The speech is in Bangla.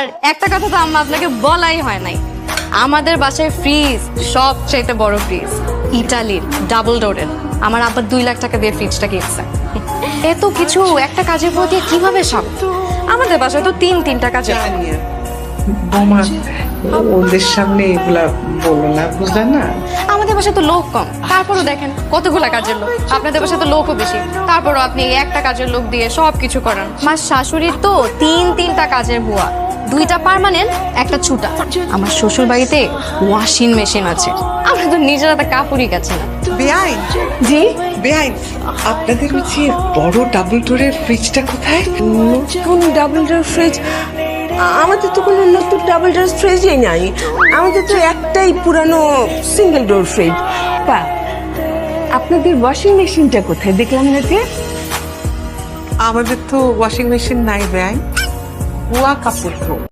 আর একটা কথা তো আম্মা আপনাকে বলাই হয় নাই। আমাদের বাসায় ফ্রিজ সব চাইতে বড় ফ্রিজ ইটালির ডাবল ডোরের আমার আব্বা দুই লাখ টাকা দিয়ে ফ্রিজটা কিনছে। এত কিছু একটা কাজের পর দিয়ে কীভাবে সব? আমাদের বাসায় তো তিন তিনটা কাজের বোমা ওদের সামনে এগুলা বলো না বুঝলে না? আমাদের বাসায় তো লোক কম। তারপরও দেখেন কতগুলা কাজের লোক। আপনাদের বাসায় তো লোকও বেশি। তারপরও আপনি একটা কাজের লোক দিয়ে সব কিছু করান। আমার শাশুড়ির তো তিন তিনটা কাজের বুয়া। দুইটা পার্মানেন্ট একটা ছুটা। আমার শ্বশুর বাড়িতে ওয়াশিং মেশিন আছে। আমরা তো নিজেরা তো কাপড়ই কাছে না। বেআইন জি? বেআইন আপনাদের হচ্ছে বড় ডাবল ডোরের ফ্রিজটা কোথায়? নতুন ডাবল ডোর ফ্রিজ আমাদের তো কোনো নতুন ডাবল ডোর ফ্রিজই নাই। আমাদের তো একটাই পুরানো সিঙ্গেল ডোর ফ্রিজ পা আপনাদের ওয়াশিং মেশিনটা কোথায়? দেখলাম না যে? আমাদের তো ওয়াশিং মেশিন নাই বেআইন Huacapulco